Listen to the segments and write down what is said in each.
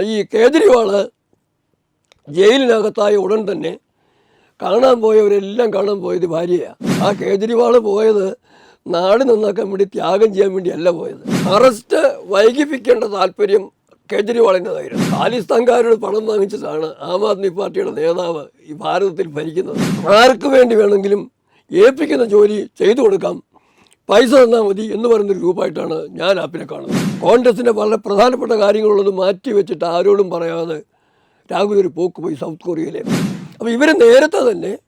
ഈ കേജ്രിവാൾ ജയിലിനകത്തായ ഉടൻ തന്നെ കാണാൻ പോയവരെല്ലാം കാണാൻ പോയത് ഭാര്യയാണ് ആ കേജ്രിവാൾ പോയത് നാട് നന്നാക്കാൻ വേണ്ടി ത്യാഗം ചെയ്യാൻ വേണ്ടിയല്ല പോയത്. അറസ്റ്റ് വൈകിപ്പിക്കേണ്ട താല്പര്യം കേജ്രിവാളിന്റെതായിരുന്നു. ഖാലിസ്ഥാൻകാരോട് പണം വാങ്ങിച്ചിട്ടാണ് ആം ആദ്മി പാർട്ടിയുടെ നേതാവ് ഈ ഭാരതത്തിൽ ഭരിക്കുന്നത്. ആർക്ക് വേണ്ടി വേണമെങ്കിലും ഏൽപ്പിക്കുന്ന ജോലി ചെയ്തു കൊടുക്കാം. പൈസ തന്നാൽ മതി എന്ന് പറയുന്നൊരു ഗ്രൂപ്പായിട്ടാണ് ഞാൻ ആപ്പിനെ കാണുന്നത്. കോൺഗ്രസിന്റെ വളരെ പ്രധാനപ്പെട്ട കാര്യങ്ങളുള്ളത് മാറ്റി വെച്ചിട്ട് ആരോടും പറയാതെ രാഹുൽ ഒരു പോക്ക് പോയി സൗത്ത് കൊറിയയിലെ. അപ്പോൾ ഇവർ നേരത്തെ തന്നെ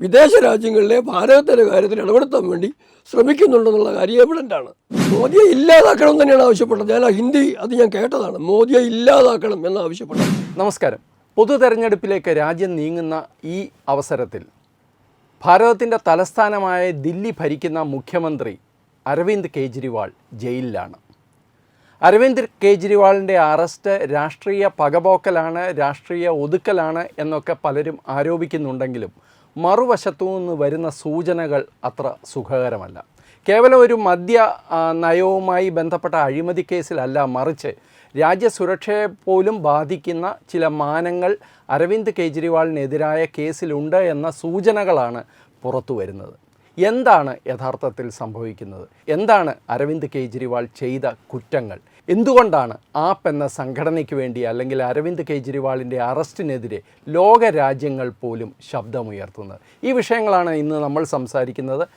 വിദേശ രാജ്യങ്ങളിലെ ഭാരതത്തിന്റെ കാര്യത്തിൽ ഇടപെടുത്താൻ വേണ്ടി ശ്രമിക്കുന്നുണ്ടെന്നുള്ള കാര്യം എവിഡന്റ് ആണ്. മോദിയെ ഇല്ലാതാക്കണം തന്നെയാണ് ആവശ്യപ്പെട്ടത്. ഞാൻ ഹിന്ദി അത് ഞാൻ കേട്ടതാണ്. മോദിയെ ഇല്ലാതാക്കണം എന്ന് ആവശ്യപ്പെട്ടത് നമസ്കാരം. പൊതു തെരഞ്ഞെടുപ്പിലേക്ക് രാജ്യം നീങ്ങുന്ന ഈ അവസരത്തിൽ ഭാരതത്തിന്റെ തലസ്ഥാനമായ ദില്ലി ഭരിക്കുന്ന മുഖ്യമന്ത്രി അരവിന്ദ് കെജ്രിവാൾ ജയിലിലാണ്. അരവിന്ദ് കെജ്രിവാളിന്റെ അറസ്റ്റ് രാഷ്ട്രീയ പകപോക്കലാണ് രാഷ്ട്രീയ ഒതുക്കലാണ് എന്നൊക്കെ പലരും ആരോപിക്കുന്നുണ്ടെങ്കിലും മറുവശത്തു നിന്ന് വരുന്ന സൂചനകൾ അത്ര സുഖകരമല്ല. കേവലം ഒരു മദ്യ നയവുമായി ബന്ധപ്പെട്ട അഴിമതി കേസിലല്ല മറിച്ച് രാജ്യസുരക്ഷയെ പോലും ബാധിക്കുന്ന ചില മാനങ്ങൾ അരവിന്ദ് കെജ്രിവാളിനെതിരായ കേസിലുണ്ട് എന്ന സൂചനകളാണ് പുറത്തു വരുന്നത്. എന്താണ് യഥാർത്ഥത്തിൽ സംഭവിക്കുന്നത്? എന്താണ് അരവിന്ദ് കെജ്രിവാൾ ചെയ്ത കുറ്റങ്ങൾ? എന്തുകൊണ്ടാണ് ആപ്പ് എന്ന സംഘടനയ്ക്ക് വേണ്ടി അല്ലെങ്കിൽ അരവിന്ദ് കെജ്രിവാളിന്റെ അറസ്റ്റിനെതിരെ ലോകരാജ്യങ്ങൾ പോലും ശബ്ദമുയർത്തുന്നത്? ഈ വിഷയങ്ങളാണ് ഇന്ന് നമ്മൾ സംസാരിക്കുന്നത്.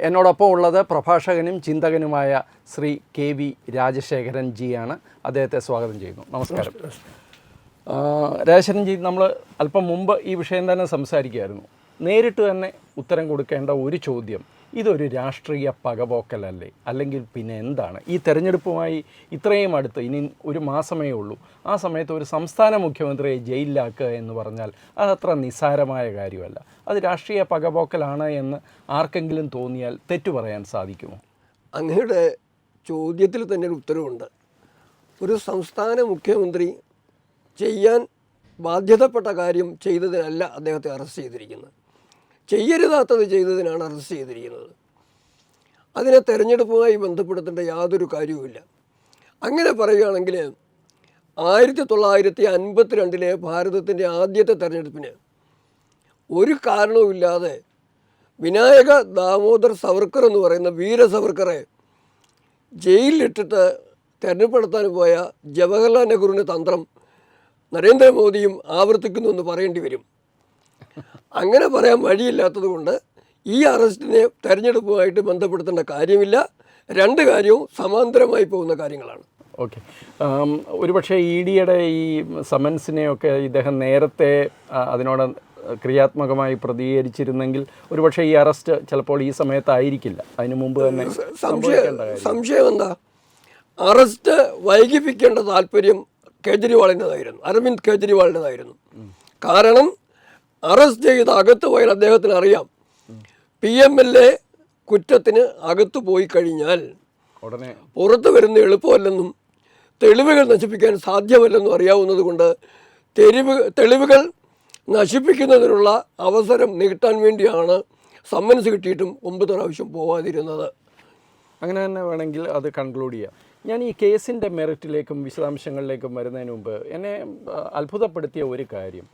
എന്നോടൊപ്പം ഉള്ളത് പ്രഭാഷകനും ചിന്തകനുമായ ശ്രീ കെ വി രാജശേഖരൻ ജിയാണ്. അദ്ദേഹത്തെ സ്വാഗതം ചെയ്യുന്നു. നമസ്കാരം. രാജശേഖരൻ ജി നമ്മൾ അല്പം മുമ്പ് ഈ വിഷയം തന്നെ സംസാരിക്കുകയായിരുന്നു. നേരിട്ട് തന്നെ ഉത്തരം കൊടുക്കേണ്ട ഒരു ചോദ്യം ഇതൊരു രാഷ്ട്രീയ പകപോക്കലല്ലേ അല്ലെങ്കിൽ പിന്നെ എന്താണ്? ഈ തെരഞ്ഞെടുപ്പുമായി ഇത്രയും അടുത്ത് ഇനി ഒരു മാസമേ ഉള്ളൂ ആ സമയത്ത് ഒരു സംസ്ഥാന മുഖ്യമന്ത്രിയെ ജയിലിലാക്കുക എന്ന് പറഞ്ഞാൽ അതത്ര നിസ്സാരമായ കാര്യമല്ല. അത് രാഷ്ട്രീയ പകപോക്കലാണ് എന്ന് ആർക്കെങ്കിലും തോന്നിയാൽ തെറ്റു പറയാൻ സാധിക്കുമോ? അങ്ങയുടെ ചോദ്യത്തിൽ തന്നെ ഒരു ഉത്തരവുണ്ട്. ഒരു സംസ്ഥാന മുഖ്യമന്ത്രി ചെയ്യാൻ ബാധ്യതപ്പെട്ട കാര്യം ചെയ്തതിനല്ല അദ്ദേഹത്തെ അറസ്റ്റ് ചെയ്തിരിക്കുന്നത്. ചെയ്യരുതാത്തത് ചെയ്തതിനാണ് അറസ്റ്റ് ചെയ്തിരിക്കുന്നത്. അതിനെ തെരഞ്ഞെടുപ്പുമായി ബന്ധപ്പെടുത്തേണ്ട യാതൊരു കാര്യവുമില്ല അങ്ങനെ പറയുകയാണെങ്കിൽ ആയിരത്തി തൊള്ളായിരത്തി അൻപത്തിരണ്ടിലെ ഭാരതത്തിന്റെ ആദ്യത്തെ തെരഞ്ഞെടുപ്പിന് ഒരു കാരണവുമില്ലാതെ വിനായക ദാമോദർ സവർക്കർ എന്ന് പറയുന്ന വീര സവർക്കറെ ജയിലിലിട്ടിട്ട് തെരഞ്ഞെടുപ്പ് നടത്താൻ പോയ ജവഹർലാൽ നെഹ്റുവിന്റെ തന്ത്രം നരേന്ദ്രമോദിയും ആവർത്തിക്കുന്നു എന്ന് പറയേണ്ടി വരും. അങ്ങനെ പറയാൻ വഴിയില്ലാത്തത് കൊണ്ട് ഈ അറസ്റ്റിനെ തെരഞ്ഞെടുപ്പുമായിട്ട് ബന്ധപ്പെടുത്തേണ്ട കാര്യമില്ല. രണ്ട് കാര്യവും സമാന്തരമായി പോകുന്ന കാര്യങ്ങളാണ്. ഓക്കെ. ഒരുപക്ഷെ ഇ ഡിയുടെ ഈ സമൻസിനെയൊക്കെ ഇദ്ദേഹം നേരത്തെ അതിനോട് ക്രിയാത്മകമായി പ്രതികരിച്ചിരുന്നെങ്കിൽ ഒരുപക്ഷെ ഈ അറസ്റ്റ് ചിലപ്പോൾ ഈ സമയത്തായിരിക്കില്ല. അതിനു മുമ്പ് തന്നെ സംശയം സംശയം എന്താ അറസ്റ്റ് വൈകിപ്പിക്കേണ്ട താല്പര്യം കേജ്രിവാളിന്റെതായിരുന്നു. അരവിന്ദ് കേജ്രിവാളിന്റെതായിരുന്നു. കാരണം അറസ്റ്റ് ചെയ്ത് അകത്ത് പോയാൽ അദ്ദേഹത്തിന് അറിയാം. പി എം എൽ എ കുറ്റത്തിന് അകത്ത് പോയി കഴിഞ്ഞാൽ ഉടനെ പുറത്തു വരുന്ന എളുപ്പമല്ലെന്നും തെളിവുകൾ നശിപ്പിക്കാൻ സാധ്യമല്ലെന്നും അറിയാവുന്നത് കൊണ്ട് തെരുവ് തെളിവുകൾ നശിപ്പിക്കുന്നതിനുള്ള അവസരം നീട്ടാൻ വേണ്ടിയാണ് സമ്മൻസ് കിട്ടിയിട്ടും ഒമ്പത് പ്രാവശ്യം പോവാതിരുന്നത്. അങ്ങനെ തന്നെ വേണമെങ്കിൽ അത് കൺക്ലൂഡ് ചെയ്യാം. ഞാൻ ഈ കേസിന്റെ മെറിറ്റിലേക്കും വിശദാംശങ്ങളിലേക്കും വരുന്നതിന് മുമ്പ് എന്നെ അത്ഭുതപ്പെടുത്തിയ ഒരു കാര്യം.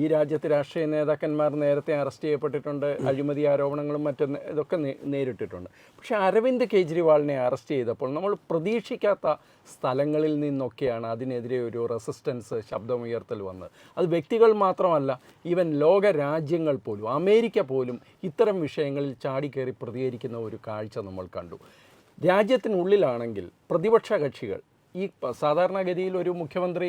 ഈ രാജ്യത്തെ രാഷ്ട്രീയ നേതാക്കന്മാർ നേരത്തെ അറസ്റ്റ് ചെയ്യപ്പെട്ടിട്ടുണ്ട് അഴിമതി ആരോപണങ്ങളും മറ്റും ഇതൊക്കെ നേരിട്ടിട്ടുണ്ട്. പക്ഷേ അരവിന്ദ് കെജ്രിവാളിനെ അറസ്റ്റ് ചെയ്തപ്പോൾ നമ്മൾ പ്രതീക്ഷിക്കാത്ത സ്ഥലങ്ങളിൽ നിന്നൊക്കെയാണ് അതിനെതിരെ ഒരു റെസിസ്റ്റൻസ് ശബ്ദമുയർത്തൽ വന്നത്. അത് വ്യക്തികൾ മാത്രമല്ല ഈവൻ ലോക രാജ്യങ്ങൾ പോലും അമേരിക്ക പോലും ഇത്തരം വിഷയങ്ങളിൽ ചാടിക്കയറി പ്രതികരിക്കുന്ന ഒരു കാഴ്ച നമ്മൾ കണ്ടു. രാജ്യത്തിനുള്ളിലാണെങ്കിൽ പ്രതിപക്ഷ കക്ഷികൾ ഈ സാധാരണഗതിയിൽ ഒരു മുഖ്യമന്ത്രി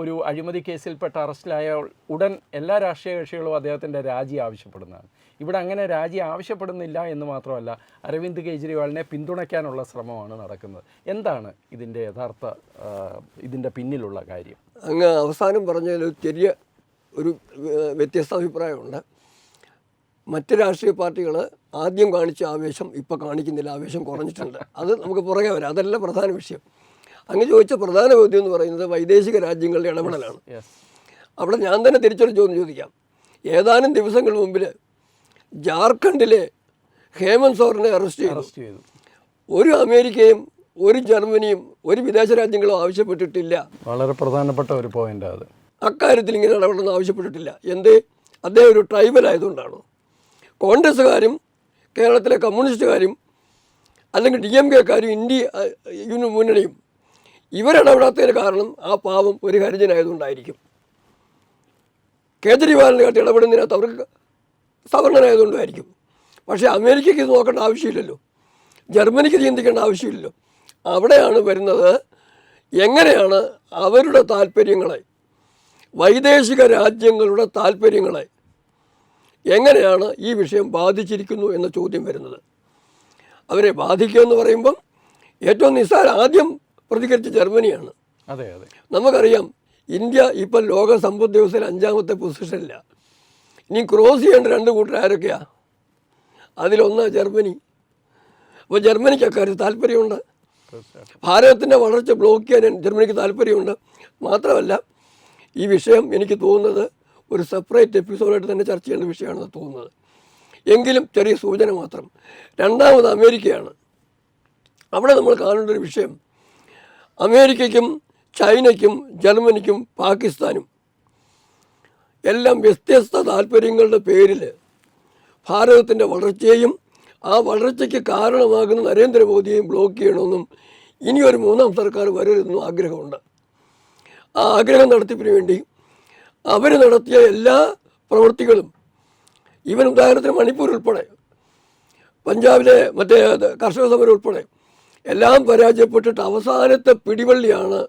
ഒരു അഴിമതി കേസിൽപ്പെട്ട് അറസ്റ്റിലായ ഉടൻ എല്ലാ രാഷ്ട്രീയ കക്ഷികളും അദ്ദേഹത്തിന്റെ രാജി ആവശ്യപ്പെടുന്നതാണ്. ഇവിടെ അങ്ങനെ രാജി ആവശ്യപ്പെടുന്നില്ല എന്ന് മാത്രമല്ല അരവിന്ദ് കെജ്രിവാളിനെ പിന്തുണയ്ക്കാനുള്ള ശ്രമമാണ് നടക്കുന്നത്. എന്താണ് ഇതിന്റെ യഥാർത്ഥ ഇതിന്റെ പിന്നിലുള്ള കാര്യം? അങ്ങ് അവസാനം പറഞ്ഞതിൽ ഒരു ചെറിയ ഒരു വ്യത്യസ്ത അഭിപ്രായമുണ്ട്. മറ്റ് രാഷ്ട്രീയ പാർട്ടികൾ ആദ്യം കാണിച്ച ആവേശം ഇപ്പോൾ കാണിക്കുന്നില്ല. ആവേശം കുറഞ്ഞിട്ടുണ്ട്. അത് നമുക്ക് പുറകെ വരാം. അതല്ല പ്രധാന വിഷയം. അങ്ങ് ചോദിച്ച പ്രധാന ചോദ്യം എന്ന് പറയുന്നത് വൈദേശിക രാജ്യങ്ങളുടെ ഇടപെടലാണ്. അവിടെ ഞാൻ തന്നെ തിരിച്ചൊരു ചോദ്യം ചോദിക്കാം. ഏതാനും ദിവസങ്ങൾ മുമ്പിൽ ജാർഖണ്ഡിലെ ഹേമന്ത് സോറിനെ അറസ്റ്റ് ചെയ്തു. ഒരു അമേരിക്കയും ഒരു ജർമ്മനിയും ഒരു വിദേശ രാജ്യങ്ങളും ആവശ്യപ്പെട്ടിട്ടില്ല. വളരെ പ്രധാനപ്പെട്ട ഒരു പോയിന്റ് അത്. അക്കാര്യത്തിൽ ഇങ്ങനെ ഇടപെടണമെന്ന് ആവശ്യപ്പെട്ടിട്ടില്ല. എന്തേ? അദ്ദേഹം ഒരു ട്രൈബൽ ആയതുകൊണ്ടാണ്? കോൺഗ്രസ്സുകാരും കേരളത്തിലെ കമ്മ്യൂണിസ്റ്റുകാരും അല്ലെങ്കിൽ ഡി എം കെക്കാരും ഇന്ത്യ മുന്നണിയും ഇവരിടപെടാത്തതിന് കാരണം ആ പാവം ഒരു ഹരിജനായതുകൊണ്ടായിരിക്കും. കേജ്രിവാളിനെ കാട്ടി ഇടപെടുന്നതിനകത്ത് അവർക്ക് സവർണനായതുകൊണ്ടായിരിക്കും പക്ഷേ അമേരിക്കയ്ക്ക് ഇത് നോക്കേണ്ട ആവശ്യമില്ലല്ലോ. ജർമ്മനിക്ക് ചിന്തിക്കേണ്ട ആവശ്യമില്ലല്ലോ. അവിടെയാണ് വരുന്നത് എങ്ങനെയാണ് അവരുടെ താല്പര്യങ്ങളെ വൈദേശിക രാജ്യങ്ങളുടെ താല്പര്യങ്ങളെ എങ്ങനെയാണ് ഈ വിഷയം ബാധിച്ചിരിക്കുന്നു എന്ന ചോദ്യം വരുന്നത്. അവരെ ബാധിക്കുമെന്ന് പറയുമ്പം ഏറ്റവും നിസ്സാര ആദ്യം പ്രതികരിച്ച ജർമ്മനിയാണ്. അതെ അതെ. നമുക്കറിയാം ഇന്ത്യ ഇപ്പം ലോക സമ്പദ് വ്യവസ്ഥയിൽ അഞ്ചാമത്തെ പൊസിഷനില്ല ഇനി ക്രോസ് ചെയ്യേണ്ട രണ്ട് കൂട്ടർ ആരൊക്കെയാ? അതിലൊന്ന് ജർമ്മനി. അപ്പോൾ ജർമ്മനിക്ക് അക്കാര്യം താല്പര്യമുണ്ട്. ഭാരതത്തിന്റെ വളർച്ച ബ്ലോക്ക് ചെയ്യാൻ ജർമ്മനിക്ക് താല്പര്യമുണ്ട്. മാത്രമല്ല ഈ വിഷയം എനിക്ക് തോന്നുന്നത് ഒരു സെപ്പറേറ്റ് എപ്പിസോഡായിട്ട് തന്നെ ചർച്ച ചെയ്യേണ്ട വിഷയമാണെന്ന് തോന്നുന്നത്. എങ്കിലും ചെറിയ സൂചന മാത്രം. രണ്ടാമത് അമേരിക്കയാണ്. അവിടെ നമ്മൾ കാണേണ്ട ഒരു വിഷയം അമേരിക്കയ്ക്കും ചൈനയ്ക്കും ജർമ്മനിക്കും പാകിസ്ഥാനും. എല്ലാം വ്യത്യസ്ത താല്പര്യങ്ങളുടെ പേരിൽ ഭാരതത്തിന്റെ വളർച്ചയെയും ആ വളർച്ചയ്ക്ക് കാരണമാകുന്ന നരേന്ദ്രമോദിയെയും ബ്ലോക്ക് ചെയ്യണമെന്നും ഇനി ഒരു മൂന്നാം സർക്കാർ വരരുതെന്നും ആഗ്രഹമുണ്ട്. ആ ആഗ്രഹം നടത്തിപ്പിന് വേണ്ടി അവർ നടത്തിയ എല്ലാ പ്രവൃത്തികളും ഇവൻ ഉദാഹരണത്തിന് മണിപ്പൂർ ഉൾപ്പെടെ പഞ്ചാബിലെ മറ്റേ കർഷക സമരം ഉൾപ്പെടെ എല്ലാം പരാജയപ്പെട്ടിട്ട് അവസാനത്തെ പിടിവള്ളിയാണ്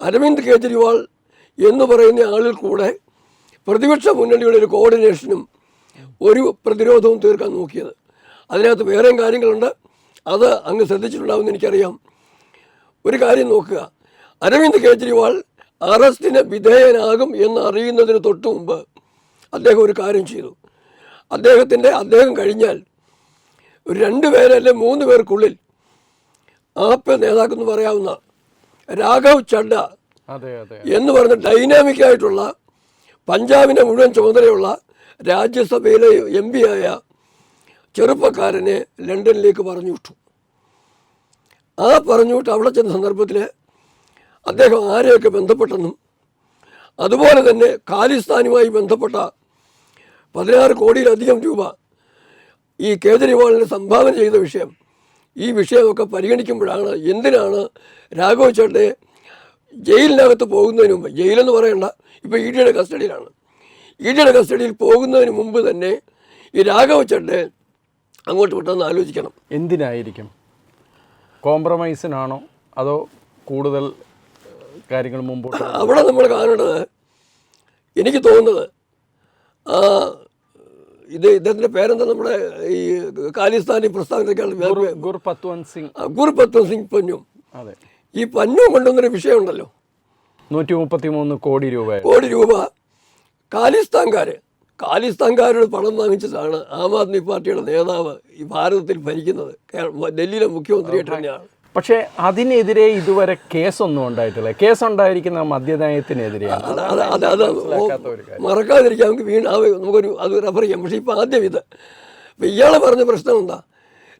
അരവിന്ദ് കേജ്രിവാൾ എന്ന് പറയുന്ന ആളിൽ കൂടെ പ്രതിപക്ഷ മുന്നണിയുടെ ഒരു കോർഡിനേഷനും ഒരു പ്രതിരോധവും തീർക്കാൻ നോക്കിയത്. അതിനകത്ത് വേറെയും കാര്യങ്ങളുണ്ട്. അത് അങ്ങ് ശ്രദ്ധിച്ചിട്ടുണ്ടാവുമെന്ന് എനിക്കറിയാം. ഒരു കാര്യം നോക്കുക. അരവിന്ദ് കേജ്രിവാൾ അറസ്റ്റിന് വിധേയനാകും എന്ന് അറിയുന്നതിന് തൊട്ട് മുമ്പ് അദ്ദേഹം ഒരു കാര്യം ചെയ്തു. അദ്ദേഹത്തിന്റെ അദ്ദേഹം കഴിഞ്ഞാൽ ഒരു രണ്ട് പേരല്ലേ മൂന്ന് പേർക്കുള്ളിൽ ആപ്പ് നേതാക്കെന്ന് പറയാവുന്ന രാഘവ് ചഡ്ഡ എന്ന് പറഞ്ഞ ഡൈനാമിക് ആയിട്ടുള്ള പഞ്ചാബിനെ മുഴുവൻ ചുമതലയുള്ള രാജ്യസഭയിലെ എം പി ആയ ചെറുപ്പക്കാരനെ ലണ്ടനിലേക്ക് പറഞ്ഞു വിട്ടു ആ പറഞ്ഞു വിട്ട് അവിടെ ചെന്ന സന്ദർഭത്തിൽ അദ്ദേഹം ആരെയൊക്കെ ബന്ധപ്പെട്ടെന്നും അതുപോലെ തന്നെ ഖാലിസ്ഥാനുമായി ബന്ധപ്പെട്ട പതിനാറ് കോടിയിലധികം രൂപ ഈ കേജ്രിവാളിന് സംഭാവന ചെയ്ത വിഷയം ഈ വിഷയമൊക്കെ പരിഗണിക്കുമ്പോഴാണ് എന്തിനാണ് രാഘവ ചേട്ടനെ ജയിലിനകത്ത് പോകുന്നതിന് മുമ്പ് ജയിലെന്ന് പറയണ്ട ഇപ്പോൾ ഇ ഡിയുടെ കസ്റ്റഡിയിലാണ്. ഇ ഡിയുടെ കസ്റ്റഡിയിൽ പോകുന്നതിന് മുമ്പ് തന്നെ ഈ രാഘവ ചേട്ടനെ അങ്ങോട്ട് വിട്ടെന്ന് ആലോചിക്കണം. എന്തിനായിരിക്കും? കോംപ്രമൈസിനാണോ അതോ കൂടുതൽ കാര്യങ്ങൾ മുമ്പോട്ട്? അവിടെ നമ്മൾ കാണേണ്ടത് എനിക്ക് തോന്നുന്നത് ആ ഇത് ഇദ്ദേഹത്തിന്റെ പേരെന്താ നമ്മുടെ ഈ ഖാലിസ്ഥാനി പ്രസ്ഥാനത്തേക്കാണ് ഗുർ പത്വന്ത് സിംഗ്. ഗുർപത്വന്ത് സിംഗ് പഞ്ഞു അതെ. ഈ പഞ്ഞു കൊണ്ടുവന്നൊരു വിഷയമുണ്ടല്ലോ. നൂറ്റി മുപ്പത്തി മൂന്ന് കോടി രൂപ കോടി രൂപ. ഖാലിസ്ഥാൻകാര്. ഖാലിസ്ഥാൻകാരോട് പണം വാങ്ങിച്ചതാണ് ആം ആദ്മി പാർട്ടിയുടെ നേതാവ് ഈ ഭാരതത്തിൽ ഭരിക്കുന്നത്. ഡൽഹിയിലെ മുഖ്യമന്ത്രിയായിട്ട് തന്നെയാണ്. പക്ഷേ അതിനെതിരെ ഇതുവരെ കേസൊന്നും ഉണ്ടായിട്ടില്ല. കേസ് ഉണ്ടായിരിക്കുന്ന മദ്യനയത്തിനെതിരെയാണ്. അത് അത് മറക്കാതിരിക്കാൻ നമുക്ക് വീണ്ടും ആ നമുക്കൊരു അത് റെഫർ ചെയ്യാം. പക്ഷേ ഇപ്പോൾ ആദ്യം ഇത് ഇപ്പം ഇയാൾ പറഞ്ഞ പ്രശ്നം എന്താ?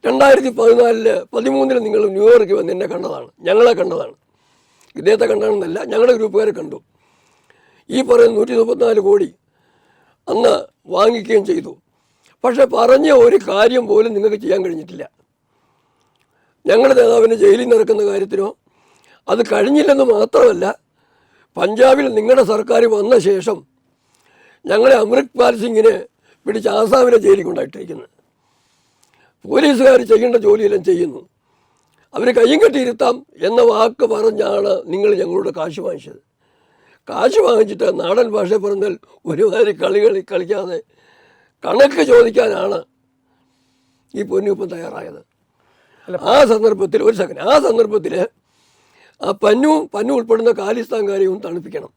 രണ്ടായിരത്തി പതിനാലിൽ പതിമൂന്നിൽ നിങ്ങൾ ന്യൂയോർക്ക് വന്ന് എന്നെ കണ്ടതാണ്. ഞങ്ങളെ കണ്ടതാണ്. ഇദ്ദേഹത്തെ കണ്ടാണെന്നല്ല ഞങ്ങളുടെ ഗ്രൂപ്പുകാരെ കണ്ടു. ഈ പറയുന്ന നൂറ്റി മുപ്പത്തിനാല് കോടി അന്ന് വാങ്ങിക്കുകയും ചെയ്തു. പക്ഷേ പറഞ്ഞ ഒരു കാര്യം പോലും നിങ്ങൾക്ക് ചെയ്യാൻ കഴിഞ്ഞിട്ടില്ല. ഞങ്ങളുടെ നേതാവിനെ ജയിലിൽ നിറക്കുന്ന കാര്യത്തിനോ അത് കഴിഞ്ഞില്ലെന്ന് മാത്രമല്ല പഞ്ചാബിൽ നിങ്ങളുടെ സർക്കാർ വന്ന ശേഷം ഞങ്ങളെ അമൃത്പാൽ സിംഗിനെ പിടിച്ച് ആസാമിനെ ജയിലിൽ കൊണ്ടായിട്ടിരിക്കുന്നത് പോലീസുകാർ ചെയ്യേണ്ട ജോലിയെല്ലാം ചെയ്യുന്നു. അവർ കയ്യും കെട്ടിയിരുത്താം എന്ന വാക്ക് പറഞ്ഞാണ് നിങ്ങൾ ഞങ്ങളോട് കാശ് വാങ്ങിച്ചത്. കാശ് വാങ്ങിച്ചിട്ട് നാടൻ ഭാഷ പറഞ്ഞാൽ ഒരുമാതിരി കളികളി കളിക്കാതെ കണക്ക് ചോദിക്കാനാണ് ഈ പൊന്നിപ്പം തയ്യാറായത്. ആ സന്ദർഭത്തിൽ ഒരു സെക്കൻഡ് ആ സന്ദർഭത്തിൽ ആ പന്നുവും പന്നു ഉൾപ്പെടുന്ന ഖാലിസ്ഥാൻകാരെയും തണുപ്പിക്കണം.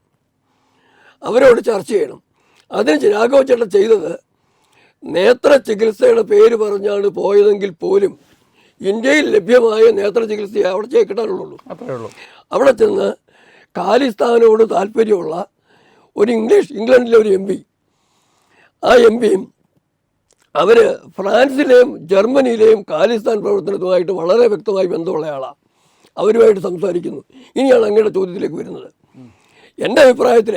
അവരോട് ചർച്ച ചെയ്യണം. അതിന് രാഘവ ചേട്ടൻ ചെയ്തത് നേത്ര ചികിത്സയുടെ പേര് പറഞ്ഞാണ് പോയതെങ്കിൽ പോലും ഇന്ത്യയിൽ ലഭ്യമായ നേത്ര ചികിത്സയെ അവിടെ കിട്ടാനുള്ളൂ. അവിടെ ചെന്ന് ഖാലിസ്ഥാനോട് താല്പര്യമുള്ള ഒരു ഇംഗ്ലീഷ് ഇംഗ്ലണ്ടിലെ ഒരു എം പി ആ എം പിയും അവർ ഫ്രാൻസിലെയും ജർമ്മനിയിലെയും ഖാലിസ്ഥാൻ പ്രവർത്തനത്തുമായിട്ട് വളരെ വ്യക്തമായി ബന്ധമുള്ള ആളാണ് അവരുമായിട്ട് സംസാരിക്കുന്നു. ഇനിയാണ് അങ്ങയുടെ ചോദ്യത്തിലേക്ക് വരുന്നത്. എന്റെ അഭിപ്രായത്തിൽ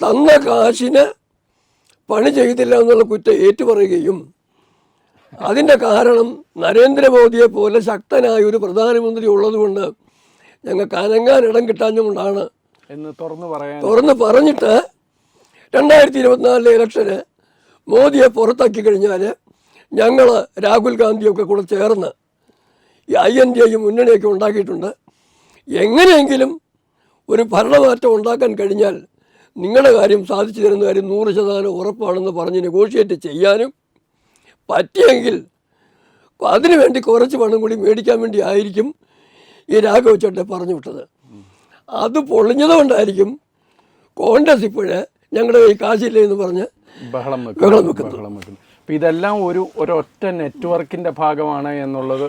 തന്ന കാശിന് പണി ചെയ്തില്ല എന്നുള്ള കുറ്റം ഏറ്റുപറയുകയും അതിന്റെ കാരണം നരേന്ദ്രമോദിയെ പോലെ ശക്തനായ ഒരു പ്രധാനമന്ത്രി ഉള്ളതുകൊണ്ട് ഞങ്ങൾക്ക് അനങ്ങാൻ ഇടം കിട്ടാഞ്ഞുകൊണ്ടാണ് എന്ന് തുറന്നു പറയാൻ തുറന്ന് പറഞ്ഞിട്ട് രണ്ടായിരത്തി ഇരുപത്തിനാലിലെ ഇലക്ഷന് മോദിയെ പുറത്താക്കി കഴിഞ്ഞാൽ ഞങ്ങൾ രാഹുൽ ഗാന്ധിയൊക്കെ കൂടെ ചേർന്ന് ഈ ഐ എൻ ഡി ഐയും മുന്നണിയൊക്കെ ഉണ്ടാക്കിയിട്ടുണ്ട്. എങ്ങനെയെങ്കിലും ഒരു ഭരണമാറ്റം ഉണ്ടാക്കാൻ കഴിഞ്ഞാൽ നിങ്ങളുടെ കാര്യം സാധിച്ചു തരുന്ന കാര്യം നൂറ് ശതമാനം ഉറപ്പാണെന്ന് പറഞ്ഞ് നെഗോഷിയേറ്റ് ചെയ്യാനും പറ്റിയെങ്കിൽ അതിനുവേണ്ടി കുറച്ച് പണം കൂടി മേടിക്കാൻ വേണ്ടി ആയിരിക്കും ഈ രാഘവ ചേട്ടൻ പറഞ്ഞു വിട്ടത്. അത് പൊളിഞ്ഞതുകൊണ്ടായിരിക്കും കോൺഗ്രസ് ഇപ്പോഴേ ഞങ്ങളുടെ കൈ കാശില്ല എന്ന് പറഞ്ഞ് ബഹളം ബഹളം വെക്കുന്നു. വെക്കുന്നു. ബഹളം വെക്കുന്നു. അപ്പം ഇതെല്ലാം ഒരു ഒരൊറ്റ നെറ്റ്വർക്കിന്റെ ഭാഗമാണ് എന്നുള്ളത്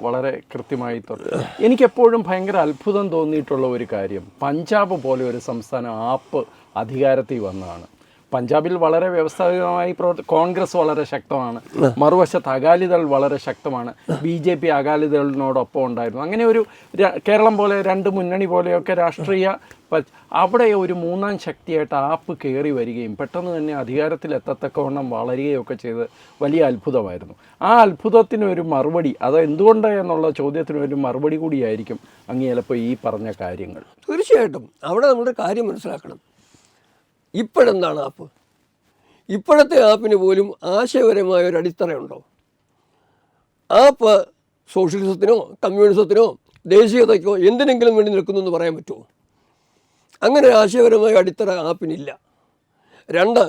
വളരെ കൃത്യമായി തോന്നുന്നു എനിക്കെപ്പോഴും ഭയങ്കര അത്ഭുതം തോന്നിയിട്ടുള്ള ഒരു കാര്യം പഞ്ചാബ് പോലെ ഒരു സംസ്ഥാനം ആപ്പ് അധികാരത്തിൽ വന്നതാണ്. പഞ്ചാബിൽ വളരെ വ്യവസ്ഥാപികമായി പ്രവർത്തി കോൺഗ്രസ് വളരെ ശക്തമാണ്. മറുവശത്ത് അകാലിദൾ വളരെ ശക്തമാണ്. ബി ജെ പി അകാലിദളിനോടൊപ്പം ഉണ്ടായിരുന്നു. അങ്ങനെ ഒരു കേരളം പോലെ രണ്ട് മുന്നണി പോലെയൊക്കെ രാഷ്ട്രീയ അവിടെ ഒരു മൂന്നാം ശക്തിയായിട്ട് ആപ്പ് കയറി വരികയും പെട്ടെന്ന് തന്നെ അധികാരത്തിൽ എത്തത്തക്കവണ്ണം വളരുകയൊക്കെ ചെയ്ത് വലിയ അത്ഭുതമായിരുന്നു. ആ അത്ഭുതത്തിന് ഒരു മറുപടി അത് എന്തുകൊണ്ട് എന്നുള്ള ചോദ്യത്തിന് ഒരു മറുപടി കൂടിയായിരിക്കും അങ്ങ് ചിലപ്പോൾ ഈ പറഞ്ഞ കാര്യങ്ങൾ. തീർച്ചയായിട്ടും. അവിടെ നമ്മുടെ കാര്യം മനസ്സിലാക്കണം. ഇപ്പോഴെന്താണ് ആപ്പ്? ഇപ്പോഴത്തെ ആപ്പിന് പോലും ആശയപരമായ ഒരു അടിത്തറയുണ്ടോ? ആപ്പ് സോഷ്യലിസത്തിനോ കമ്മ്യൂണിസത്തിനോ ദേശീയതയ്ക്കോ എന്തിനെങ്കിലും വേണ്ടി നിൽക്കുന്നു എന്ന് പറയാൻ പറ്റുമോ? അങ്ങനെ ആശയപരമായ അടിത്തറ ആപ്പിനില്ല. രണ്ട്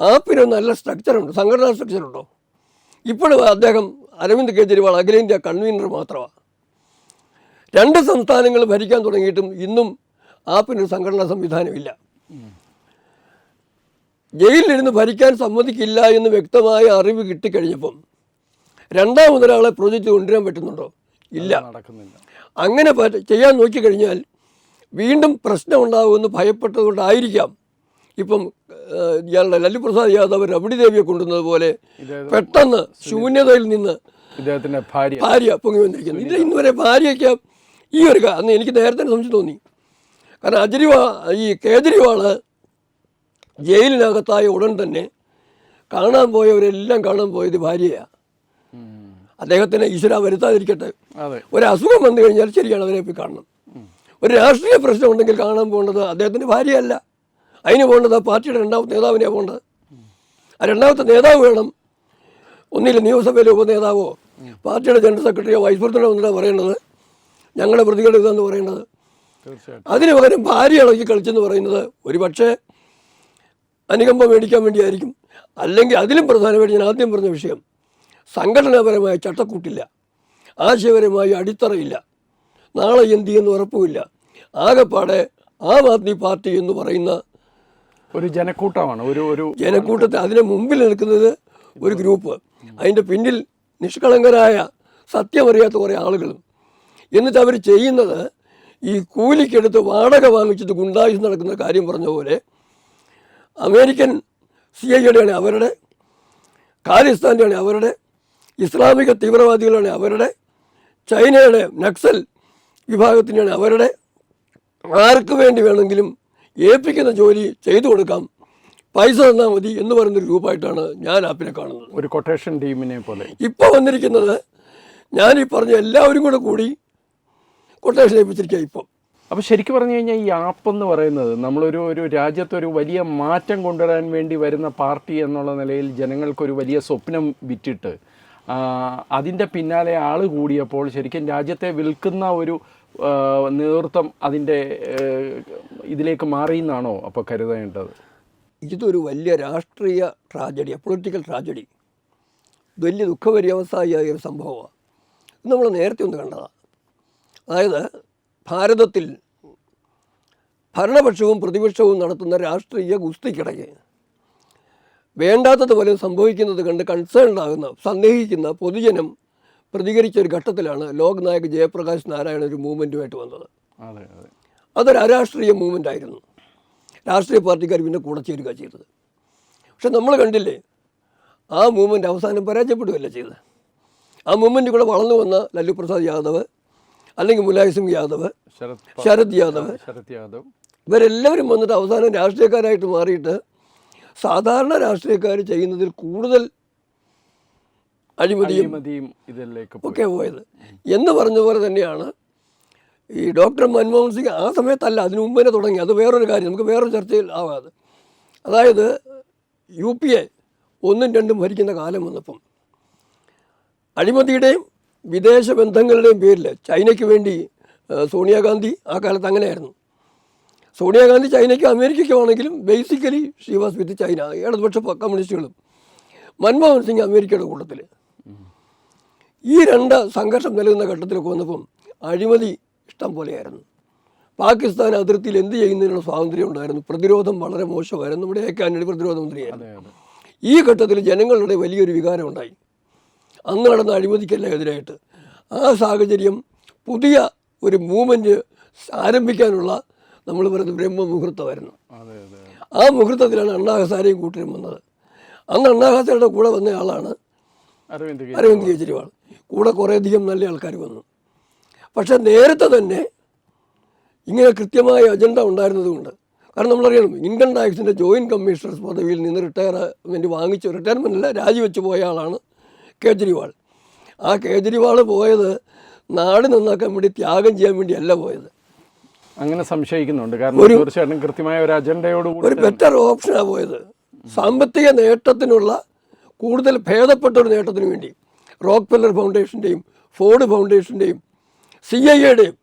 ആപ്പിന് നല്ല സ്ട്രക്ചറുണ്ട്. സംഘടനാ സ്ട്രക്ചറുണ്ടോ? ഇപ്പോഴും അദ്ദേഹം അരവിന്ദ് കെജ്രിവാൾ അഖിലേന്ത്യാ കൺവീനർ മാത്രമാണ്. രണ്ട് സംസ്ഥാനങ്ങൾ ഭരിക്കാൻ തുടങ്ങിയിട്ടും ഇന്നും ആപ്പിനൊരു സംഘടനാ സംവിധാനമില്ല. ജയിലിലിരുന്ന് ഭരിക്കാൻ സമ്മതിക്കില്ല എന്ന് വ്യക്തമായ അറിവ് കിട്ടിക്കഴിഞ്ഞപ്പം രണ്ടാമതൊരാളെ പ്രോജക്റ്റ് കൊണ്ടുവരാൻ പറ്റുന്നുണ്ടോ? ഇല്ല. നടക്കുന്നില്ല. അങ്ങനെ ചെയ്യാൻ നോക്കിക്കഴിഞ്ഞാൽ വീണ്ടും പ്രശ്നം ഉണ്ടാകുമെന്ന് ഭയപ്പെട്ടതുകൊണ്ടായിരിക്കാം ഇപ്പം ഇയാളുടെ ലല്ലു പ്രസാദ് യാദവ് രമണി ദേവിയെ കൊണ്ടുവന്നത് പോലെ പെട്ടെന്ന് ശൂന്യതയിൽ നിന്ന് ഇദ്ദേഹത്തിന്റെ ഭാര്യ. ഭാര്യ പൊങ്ങി വന്നിരിക്കുന്നത് ഇല്ല ഇന്ന് വരെ ഭാര്യയ്ക്ക് ഈ ഒരു അന്ന് എനിക്ക് നേരത്തെ സംശയം തോന്നി. കാരണം അജരിവാ ഈ കേജ്രിവാൾ ജയിലിനകത്തായ ഉടൻ തന്നെ കാണാൻ പോയവരെല്ലാം കാണാൻ പോയത് ഭാര്യയാണ് അദ്ദേഹത്തിനെ ഈശ്വര വരുത്താതിരിക്കട്ടെ. ഒരു അസുഖം വന്നു കഴിഞ്ഞാൽ ശരിയാണ് അവരെ പോയി കാണണം. ഒരു രാഷ്ട്രീയ പ്രശ്നം ഉണ്ടെങ്കിൽ കാണാൻ പോകേണ്ടത് അദ്ദേഹത്തിന്റെ ഭാര്യയല്ല. അതിന് പോകേണ്ടത് ആ പാർട്ടിയുടെ രണ്ടാമത്തെ നേതാവിനെയാണ് പോകേണ്ടത്. ആ രണ്ടാമത്തെ നേതാവ് വേണം. ഒന്നില്ല നിയമസഭയിലെ ഉപനേതാവോ പാർട്ടിയുടെ ജനറൽ സെക്രട്ടറിയോ വൈസ് പ്രസിഡന്റോ ഒന്നിനാണ് പറയേണ്ടത്. ഞങ്ങളുടെ പ്രതികൾ ഇതെന്ന് തീർച്ചയായിട്ടും. അതിന് പകരം ഭാര്യ ഇളക്കി കളിച്ചെന്ന് പറയുന്നത് ഒരു പക്ഷേ അനുകമ്പ മേടിക്കാൻ വേണ്ടിയായിരിക്കും. അല്ലെങ്കിൽ അതിലും പ്രധാനമായിട്ട് ഞാൻ ആദ്യം പറഞ്ഞ വിഷയം സംഘടനാപരമായ ചട്ടക്കൂട്ടില്ല. ആശയപരമായ അടിത്തറയില്ല. നാളെ എന്ത് എന്ന് ഉറപ്പുമില്ല. ആകെപ്പാടെ ആം ആദ്മി പാർട്ടി എന്ന് പറയുന്ന ഒരു ജനക്കൂട്ടമാണ് ഒരു ഒരു ജനക്കൂട്ടത്തെ അതിന് മുമ്പിൽ നിൽക്കുന്നത് ഒരു ഗ്രൂപ്പ്. അതിന്റെ പിന്നിൽ നിഷ്കളങ്കരായ സത്യമറിയാത്ത കുറേ ആളുകളും എന്നിട്ട് അവർ ചെയ്യുന്നത് ഈ കൂലിക്കെടുത്ത് വാടക വാങ്ങിച്ചിട്ട് ഗുണ്ടായുസ് നടക്കുന്ന കാര്യം പറഞ്ഞ പോലെ അമേരിക്കൻ സി ഐ ഐയുടെയാണ് അവരുടെ ഖാലിസ്ഥാന്റെയാണ് അവരുടെ ഇസ്ലാമിക തീവ്രവാദികളാണ് അവരുടെ ചൈനയുടെ നക്സൽ വിഭാഗത്തിന്റെയാണ് അവരുടെ ആർക്ക് വേണ്ടി വേണമെങ്കിലും ഏൽപ്പിക്കുന്ന ജോലി ചെയ്തു കൊടുക്കാം പൈസ തന്നാൽ മതി എന്ന് പറയുന്നൊരു ഗ്രൂപ്പായിട്ടാണ് ഞാൻ ആപ്പിനെ കാണുന്നത്. ഒരു കൊട്ടേഷൻ ടീമിനെ പോലെ. ഇപ്പോൾ വന്നിരിക്കുന്നത് ഞാൻ ഈ പറഞ്ഞ എല്ലാവരും കൂടെ കൂടി കൊട്ടേഷൻ ഏൽപ്പിച്ചിരിക്കുക ഇപ്പം. അപ്പോൾ ശരിക്കും പറഞ്ഞു കഴിഞ്ഞാൽ ഈ ആപ്പ് എന്ന് പറയുന്നത് നമ്മളൊരു ഒരു രാജ്യത്തൊരു വലിയ മാറ്റം കൊണ്ടുവരാൻ വേണ്ടി വരുന്ന പാർട്ടി എന്നുള്ള നിലയിൽ ജനങ്ങൾക്കൊരു വലിയ സ്വപ്നം വിറ്റിട്ട് അതിന്റെ പിന്നാലെ ആൾ കൂടിയപ്പോൾ ശരിക്കും രാജ്യത്തെ വിൽക്കുന്ന ഒരു നേതൃത്വം അതിന്റെ ഇതിലേക്ക് മാറിയെന്നാണോ അപ്പോൾ കരുതേണ്ടത്? ഇതൊരു വലിയ രാഷ്ട്രീയ ട്രാജഡി പൊളിറ്റിക്കൽ ട്രാജഡി. വലിയ ദുഃഖപര്യവസായിയായ ഒരു സംഭവമാണ്. നമ്മൾ നേരത്തെ ഒന്ന് കണ്ടതാണ് അതായത് ഭാരതത്തിൽ ഭരണപക്ഷവും പ്രതിപക്ഷവും നടത്തുന്ന രാഷ്ട്രീയ ഗുസ്തിക്കിടയ്ക്ക് വേണ്ടാത്തതുപോലെ സംഭവിക്കുന്നത് കണ്ട് കൺസേൺഡ് ആകുന്ന സന്ദേഹിക്കുന്ന പൊതുജനം പ്രതികരിച്ച ഒരു ഘട്ടത്തിലാണ് ലോക് നായക് ജയപ്രകാശ് നാരായണ ഒരു മൂവ്മെന്റുമായിട്ട് വന്നത്. അതെ അതെ. അതൊരു അരാഷ്ട്രീയ മൂവ്മെന്റ് ആയിരുന്നു രാഷ്ട്രീയ പാർട്ടിക്കാർ പിന്നെ കൂടെ ചേരുക ചെയ്തത്. പക്ഷെ നമ്മൾ കണ്ടില്ലേ ആ മൂവ്മെന്റ് അവസാനം പരാജയപ്പെടുകയല്ല ചെയ്തത്? ആ മൂവ്മെന്റ് കൂടെ വളർന്നു വന്ന ലല്ലു പ്രസാദ് യാദവ് അല്ലെങ്കിൽ മുലായം സിംഗ് യാദവ് ശരത് യാദവ്. ഇവരെല്ലാവരും വന്നിട്ട് അവസാനം രാഷ്ട്രീയക്കാരായിട്ട് മാറിയിട്ട് സാധാരണ രാഷ്ട്രീയക്കാർ ചെയ്യുന്നതിൽ കൂടുതൽ അഴിമതിയും. ഒക്കെ പോയത്. എന്ന് പറഞ്ഞ പോലെ തന്നെയാണ് ഈ ഡോക്ടർ മൻമോഹൻ സിംഗ് ആ സമയത്തല്ല അതിനു മുമ്പ് തന്നെ തുടങ്ങി. അത് വേറൊരു കാര്യം നമുക്ക് വേറൊരു ചർച്ചയിൽ ആവാതെ അതായത് യു പി എ ഒന്നും രണ്ടും ഭരിക്കുന്ന കാലം വന്നപ്പം അഴിമതിയുടെയും വിദേശ ബന്ധങ്ങളുടെയും പേരിൽ ചൈനയ്ക്ക് വേണ്ടി സോണിയാഗാന്ധി ആ കാലത്ത് അങ്ങനെയായിരുന്നു. സോണിയാഗാന്ധി ചൈനയ്ക്കും അമേരിക്കയ്ക്കും ആണെങ്കിലും basically she was with China ഇടതുപക്ഷ കമ്മ്യൂണിസ്റ്റുകളും. മൻമോഹൻ സിംഗ് അമേരിക്കയുടെ കൂട്ടത്തിൽ ഈ രണ്ട് സംഘർഷം നിലനിന്ന ഘട്ടത്തിലൊക്കെ വന്നപ്പം അഴിമതി ഇഷ്ടം പോലെയായിരുന്നു. പാകിസ്ഥാൻ അതിർത്തിയിൽ എന്ത് ചെയ്യുന്നതിനുള്ള സ്വാതന്ത്ര്യം ഉണ്ടായിരുന്നു. പ്രതിരോധം വളരെ മോശമായിരുന്നു. നമ്മുടെ എ പ്രതിരോധ മന്ത്രിയായിരുന്നു. ഈ ഘട്ടത്തിൽ ജനങ്ങളുടെ വലിയൊരു വികാരം ഉണ്ടായി. അന്ന് നടന്ന അഴിമതിക്കെല്ലാം എതിരായിട്ട്? ആ സാഹചര്യം പുതിയ ഒരു മൂവ്മെന്റ് ആരംഭിക്കാനുള്ള നമ്മൾ പറയുന്നത് ബ്രഹ്മമുഹൂർത്തമായിരുന്നു. ആ മുഹൂർത്തത്തിലാണ് അണ്ണാ ഹസാരെയും കൂട്ടരും വന്നത്. അന്ന് അണ്ണാ ഹസാരയുടെ കൂടെ വന്ന ആളാണ് അരവിന്ദ് കെജ്രിവാൾ. കൂടെ കുറേയധികം നല്ല ആൾക്കാർ വന്നു. പക്ഷെ നേരത്തെ തന്നെ ഇങ്ങനെ കൃത്യമായ അജണ്ട ഉണ്ടായിരുന്നതുകൊണ്ട് കാരണം നമ്മളറിയണം ഇൻകം ടാക്സിന്റെ ജോയിന്റ് കമ്മീഷണർ പദവിയിൽ നിന്ന് റിട്ടയർമെന്റ് വാങ്ങിച്ചു റിട്ടയർമെന്റ് അല്ല രാജിവെച്ച് പോയ ആളാണ് കേജ്രിവാൾ. ആ കേജ്രിവാൾ പോയത് നാട് നന്നാക്കാൻ വേണ്ടി ത്യാഗം ചെയ്യാൻ വേണ്ടിയല്ല പോയത്. അങ്ങനെ സംശയിക്കുന്നുണ്ട്. കാരണം തീർച്ചയായിട്ടും കൃത്യമായ ഒരു അജണ്ടയോട് ഒരു ബെറ്റർ ഓപ്ഷനാണ് പോയത്. സാമ്പത്തിക നേട്ടത്തിനുള്ള കൂടുതൽ ഭേദപ്പെട്ട ഒരു നേട്ടത്തിന് വേണ്ടി. റോക്ക് ഫെല്ലർ ഫൗണ്ടേഷന്റെയും ഫോർഡ് ഫൗണ്ടേഷന്റെയും സി ഐ എയുടെയും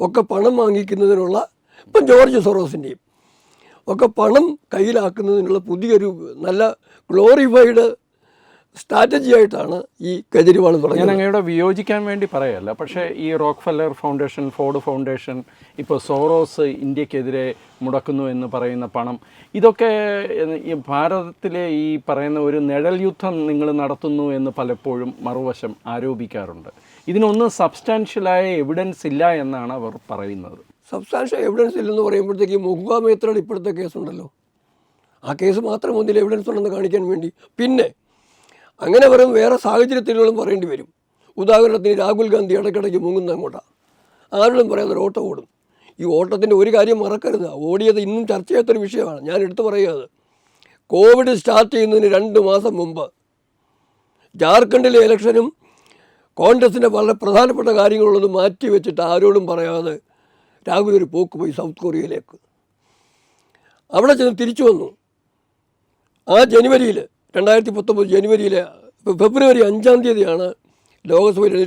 ഒക്കെ പണം വാങ്ങിക്കുന്നതിനുള്ള ഇപ്പം ജോർജ് സൊറോസിന്റെയും ഒക്കെ പണം കയ്യിലാക്കുന്നതിനുള്ള പുതിയൊരു നല്ല ഗ്ലോറിഫൈഡ് സ്ട്രാറ്റജി ആയിട്ടാണ് ഈ കെജ്രിവാൾ ഞാൻ തുടങ്ങിയത് അങ്ങയുടെ വിയോജിക്കാൻ വേണ്ടി പറയല്ല. പക്ഷേ ഈ Rockefeller foundation Ford foundation ഇപ്പോൾ സോറോസ് ഇന്ത്യക്കെതിരെ മുടക്കുന്നു എന്ന് പറയുന്ന പണം ഇതൊക്കെ ഈ ഭാരതത്തിലെ ഈ പറയുന്ന ഒരു നിഴൽ യുദ്ധം നിങ്ങൾ നടത്തുന്നു എന്ന് പലപ്പോഴും മറുവശം ആരോപിക്കാറുണ്ട്. ഇതിനൊന്നും സബ്സ്റ്റാൻഷ്യലായ എവിഡൻസ് ഇല്ല എന്നാണ് അവർ പറയുന്നത്. സബ്സ്റ്റാൻഷ്യൽ എവിഡൻസ് ഇല്ലെന്ന് പറയുമ്പോഴത്തേക്ക് മുഹുവ മേത്രയുടെ ഇപ്പോഴത്തെ കേസുണ്ടല്ലോ ആ കേസ് മാത്രം ഒന്നിൽ എവിഡൻസ് ഉണ്ടെന്ന് കാണിക്കാൻ വേണ്ടി. പിന്നെ അങ്ങനെ വെറും വേറെ സാഹചര്യത്തിലും പറയേണ്ടി വരും. ഉദാഹരണത്തിന് രാഹുൽ ഗാന്ധി ഇടയ്ക്കിടയ്ക്ക് മുങ്ങുന്ന അങ്ങോട്ടാണ് ആരോടും പറയാതെ ഓട്ടം ഓടും. ഈ ഓട്ടത്തിന്റെ ഒരു കാര്യം മറക്കരുത്. ഓടിയത് ഇന്നും ചർച്ച ചെയ്യാത്തൊരു വിഷയമാണ്. ഞാൻ എടുത്തു പറയുക കോവിഡ് സ്റ്റാർട്ട് ചെയ്യുന്നതിന് രണ്ട് മാസം മുമ്പ് ജാർഖണ്ഡിലെ ഇലക്ഷനും കോൺഗ്രസിന്റെ വളരെ പ്രധാനപ്പെട്ട കാര്യങ്ങളൊന്നും മാറ്റി വെച്ചിട്ട് ആരോടും പറയാതെ രാഹുൽ ഒരു പോക്ക് പോയി സൗത്ത് കൊറിയയിലേക്ക്. അവിടെ ചെന്ന് തിരിച്ചു വന്നു. ആ ജനുവരിയിൽ രണ്ടായിരത്തി പത്തൊമ്പത് ജനുവരിയിലെ ഫെബ്രുവരി അഞ്ചാം തീയതിയാണ്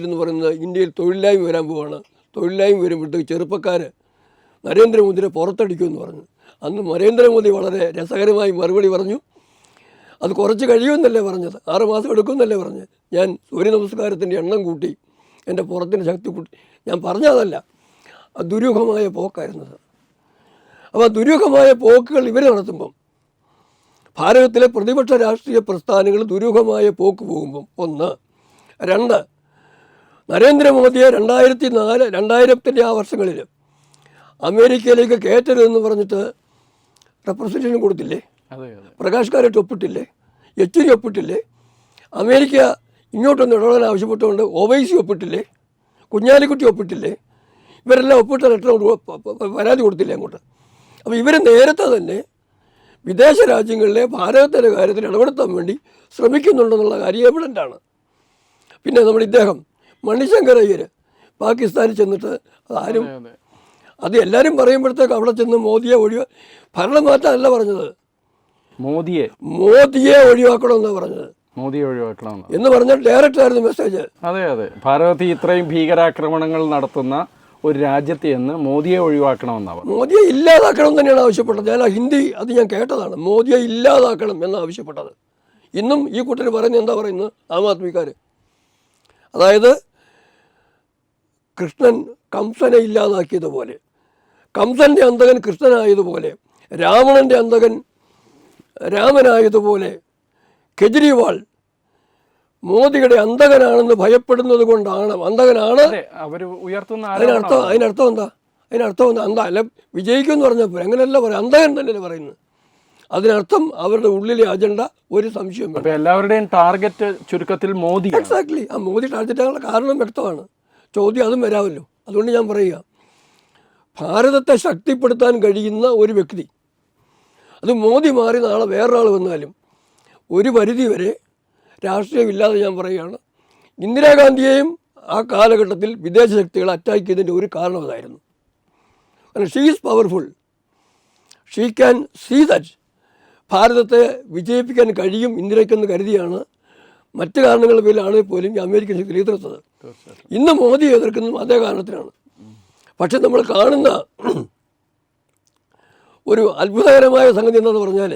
എന്ന് പറയുന്നത് ഇന്ത്യയിൽ തൊഴിലില്ലായ്മ വരാൻ പോവാണ്. തൊഴിലില്ലായ്മ വരുമ്പോഴത്തേക്ക് ചെറുപ്പക്കാർ നരേന്ദ്രമോദിനെ പുറത്തടിക്കുമെന്ന് പറഞ്ഞു. അന്ന് നരേന്ദ്രമോദി വളരെ രസകരമായി മറുപടി പറഞ്ഞു. അത് കുറച്ച് കഴിയുമെന്നല്ലേ പറഞ്ഞത്. ആറുമാസം എടുക്കുമെന്നല്ലേ പറഞ്ഞത്. ഞാൻ സൂര്യ നമസ്കാരത്തിന്റെ എണ്ണം കൂട്ടി എന്റെ പുറത്തിന്റെ ശക്തി കൂട്ടി ഞാൻ പറഞ്ഞതല്ല ദുരൂഹമായ പോക്കായിരുന്നത് അപ്പോൾ ദുരൂഹമായ പോക്കുകൾ ഇവർ നടത്തുമ്പം ഭാരതത്തിലെ പ്രതിപക്ഷ രാഷ്ട്രീയ പ്രസ്ഥാനങ്ങൾ ദുരൂഹമായ പോക്ക് പോകുമ്പം ഒന്ന് രണ്ട് നരേന്ദ്രമോദിയെ രണ്ടായിരത്തി നാല് രണ്ടായിരത്തിന്റെ ആ വർഷങ്ങളിൽ അമേരിക്കയിലേക്ക് കയറ്റരുതെന്ന് പറഞ്ഞിട്ട് റെപ്രസെന്റേഷൻ കൊടുത്തില്ലേ? പ്രകാശ് കാരറ്റ് ഒപ്പിട്ടില്ലേ? യെച്ചൂരി ഒപ്പിട്ടില്ലേ? അമേരിക്ക ഇങ്ങോട്ടൊന്ന് ഇടപെടാൻ ആവശ്യപ്പെട്ടുകൊണ്ട് ഒവൈസി ഒപ്പിട്ടില്ലേ? കുഞ്ഞാലിക്കുട്ടി ഒപ്പിട്ടില്ലേ? ഇവരെല്ലാം ഒപ്പിട്ട ലെറ്റർ പരാതി കൊടുത്തില്ലേ അങ്ങോട്ട്? അപ്പോൾ ഇവർ നേരത്തെ തന്നെ വിദേശ രാജ്യങ്ങളിലെ ഭാരതത്തിന്റെ കാര്യത്തിൽ ഇടപെടുത്താൻ വേണ്ടി ശ്രമിക്കുന്നുണ്ടെന്നുള്ള കാര്യം എവിഡന്റാണ് പിന്നെ നമ്മുടെ ഇദ്ദേഹം മണിശങ്കർ അയ്യർ പാകിസ്ഥാനിൽ ചെന്നിട്ട് ആരും അത് എല്ലാവരും പറയുമ്പോഴത്തേക്ക് അവിടെ ചെന്ന് മോദിയെ ഒഴിവ ഭരണം മാറ്റാനല്ല പറഞ്ഞത്. മോദിയെ? മോദിയെ ഒഴിവാക്കണമെന്നാണ് പറഞ്ഞത്. മോദിയെ ഒഴിവാക്കണം എന്ന് പറഞ്ഞാൽ ഡയറക്റ്റ് ആയിരുന്നു മെസ്സേജ് അതെ അതെ. ഭാരതത്തിൽ ഇത്രയും ഭീകരാക്രമണങ്ങൾ നടത്തുന്ന ഒരു രാജ്യത്ത് നിന്ന് മോദിയെ ഒഴിവാക്കണമെന്നാണ്. മോദിയെ ഇല്ലാതാക്കണം എന്ന് തന്നെയാണ് ആവശ്യപ്പെട്ടത്. ഞാൻ ഹിന്ദി അത് ഞാൻ കേട്ടതാണ്. മോദിയെ ഇല്ലാതാക്കണം എന്ന് ആവശ്യപ്പെട്ടത്. ഇന്നും ഈ കൂട്ടർ പറയുന്നത് എന്താ പറയുന്നത്? ആം ആദ്മിക്കാർ അതായത് കൃഷ്ണൻ കംസനെ ഇല്ലാതാക്കിയതുപോലെ കംസന്റെ അന്തകൻ കൃഷ്ണനായതുപോലെ രാവണന്റെ അന്തകൻ രാമനായതുപോലെ കെജ്രിവാൾ മോദിയുടെ അന്തകനാണെന്ന് ഭയപ്പെടുന്നത് കൊണ്ടാണ്. അന്തകനാണ് അതിനർത്ഥം അതിനർത്ഥം എന്താ? അതിനർത്ഥം എന്താ? അന്ത അല്ല വിജയിക്കും എന്ന് പറഞ്ഞപ്പോൾ അങ്ങനെയല്ല പറയാം അന്തകൻ തന്നെയല്ലേ പറയുന്നത്. അതിനർത്ഥം അവരുടെ ഉള്ളിലെ അജണ്ട ഒരു സംശയം എല്ലാവരുടെയും ടാർഗറ്റ് ചുരുക്കത്തിൽ മോദി എക്സാക്ട്ലി ആ മോദി ടാർഗറ്റ് ആകാനുള്ള കാരണം വ്യക്തമാണ്. ചോദ്യം അതും വരാമല്ലോ. അതുകൊണ്ട് ഞാൻ പറയുക. ഭാരതത്തെ ശക്തിപ്പെടുത്താൻ കഴിയുന്ന ഒരു വ്യക്തി അത് മോദി മാറി നാളെ വേറൊരാൾ വന്നാലും ഒരു പരിധി വരെ രാഷ്ട്രീയമില്ലാതെ ഞാൻ പറയുകയാണ്. ഇന്ദിരാഗാന്ധിയെയും ആ കാലഘട്ടത്തിൽ വിദേശ ശക്തികൾ അറ്റാക്ക് ചെയ്തതിന്റെ ഒരു കാരണം അതായിരുന്നു. കാരണം she is powerful she can see that ഭാരതത്തെ വിജയിപ്പിക്കാൻ കഴിയും ഇന്ദിരയ്ക്കെന്ന് കരുതിയാണ് മറ്റു കാരണങ്ങളുടെ പേരിലാണെങ്കിൽ പോലും ഈ അമേരിക്കൻ ശക്തി എതിർത്തത്. ഇന്ന് മോദി എതിർക്കുന്നതും അതേ കാരണത്തിനാണ് പക്ഷെ നമ്മൾ കാണുന്ന ഒരു അത്ഭുതകരമായ സംഗതി എന്താണെന്ന് പറഞ്ഞാൽ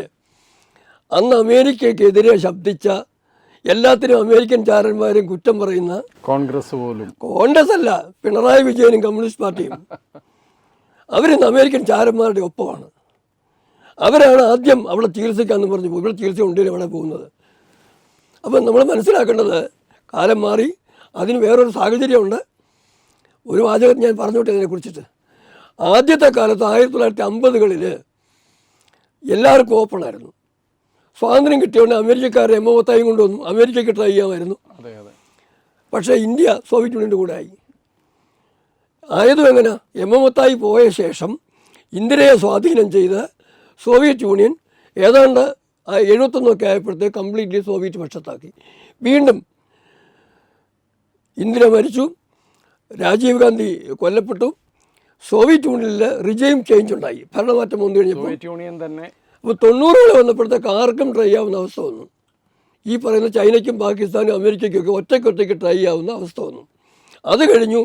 അന്ന് അമേരിക്കയ്ക്കെതിരെ ശബ്ദിച്ച എല്ലാത്തിനും അമേരിക്കൻ ചാരന്മാരും കുറ്റം പറയുന്ന കോൺഗ്രസ് പോലും. കോൺഗ്രസ് അല്ല പിണറായി വിജയനും കമ്മ്യൂണിസ്റ്റ് പാർട്ടിയും. അവരിന്ന് അമേരിക്കൻ ചാരന്മാരുടെ ഒപ്പമാണ്. അവരാണ് ആദ്യം അവിടെ ചികിത്സിക്കാന്ന് പറഞ്ഞു ഇവിടെ ചികിത്സ ഉണ്ടെങ്കിൽ അവിടെ പോകുന്നത്. അപ്പം നമ്മൾ മനസ്സിലാക്കേണ്ടത് കാലം മാറി അതിന് വേറൊരു സാഹചര്യമുണ്ട്. ഒരു വാചകം ഞാൻ പറഞ്ഞോട്ടെ ഇതിനെക്കുറിച്ചിട്ട് ആദ്യത്തെ കാലത്ത് ആയിരത്തി തൊള്ളായിരത്തി അമ്പതുകളിൽ എല്ലാവർക്കും ഓപ്പണായിരുന്നു സ്വാതന്ത്ര്യം കിട്ടിയോണ്ട് അമേരിക്കക്കാരെ എമ്മത്തായും കൊണ്ടുവന്നു. അമേരിക്കയ്ക്ക് ട്രൈ ചെയ്യാമായിരുന്നു. പക്ഷേ ഇന്ത്യ സോവിയറ്റ് യൂണിയന്റെ കൂടെ ആയി. ആയതും എങ്ങനെ? എമ്മത്തായി പോയ ശേഷം ഇന്ദിരയെ സ്വാധീനം ചെയ്ത് സോവിയറ്റ് യൂണിയൻ ഏതാണ്ട് ആ എഴുപത്തൊന്നൊക്കെ ആയപ്പോഴത്തേക്ക് കംപ്ലീറ്റ്ലി സോവിയറ്റ് പക്ഷത്താക്കി. വീണ്ടും ഇന്ദിര മരിച്ചു. രാജീവ് ഗാന്ധി കൊല്ലപ്പെട്ടു. സോവിയറ്റ് യൂണിയനിൽ റിജയും ചേഞ്ച് ഉണ്ടായി. ഭരണമാറ്റം വന്നു കഴിഞ്ഞപ്പോൾ സോവിയറ്റ് യൂണിയൻ തന്നെ അപ്പോൾ തൊണ്ണൂറുകൾ വന്നപ്പോഴത്തേക്ക് ആർക്കും ട്രൈ ആവുന്ന അവസ്ഥ വന്നു. ഈ പറയുന്ന ചൈനയ്ക്കും പാകിസ്ഥാനും അമേരിക്കയ്ക്കൊക്കെ ഒറ്റയ്ക്കൊറ്റയ്ക്ക് ഒറ്റയ്ക്ക് ഒറ്റയ്ക്ക് ട്രൈ ആവുന്ന അവസ്ഥ വന്നു. അത് കഴിഞ്ഞു